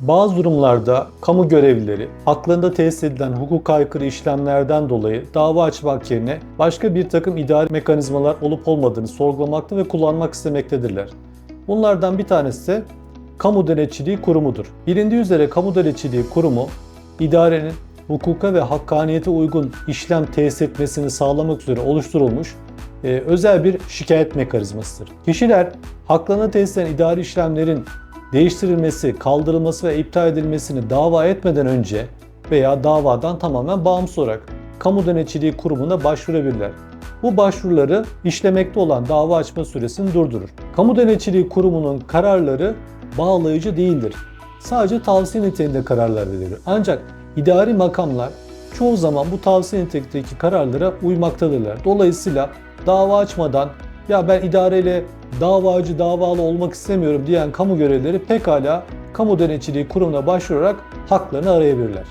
Bazı durumlarda kamu görevlileri haklarında tesis edilen hukuk aykırı işlemlerden dolayı dava açmak yerine başka bir takım idari mekanizmalar olup olmadığını sorgulamakta ve kullanmak istemektedirler. Bunlardan bir tanesi de Kamu Denetçiliği Kurumu'dur. Bilindiği üzere Kamu Denetçiliği Kurumu, idarenin hukuka ve hakkaniyete uygun işlem tesis etmesini sağlamak üzere oluşturulmuş e, özel bir şikayet mekanizmasıdır. Kişiler haklarına tesis edilen idari işlemlerin değiştirilmesi, kaldırılması ve iptal edilmesini dava etmeden önce veya davadan tamamen bağımsız olarak Kamu Denetçiliği Kurumu'na başvurabilirler. Bu başvuruları işlemekte olan dava açma süresini durdurur. Kamu Denetçiliği Kurumu'nun kararları bağlayıcı değildir. Sadece tavsiye niteliğinde kararlar verilir. Ancak idari makamlar çoğu zaman bu tavsiye nitelikteki kararlara uymaktadırlar. Dolayısıyla dava açmadan ya ben idareyle davacı davalı olmak istemiyorum diyen kamu görevlileri pekala kamu denetçiliği kurumuna başvurarak haklarını arayabilirler.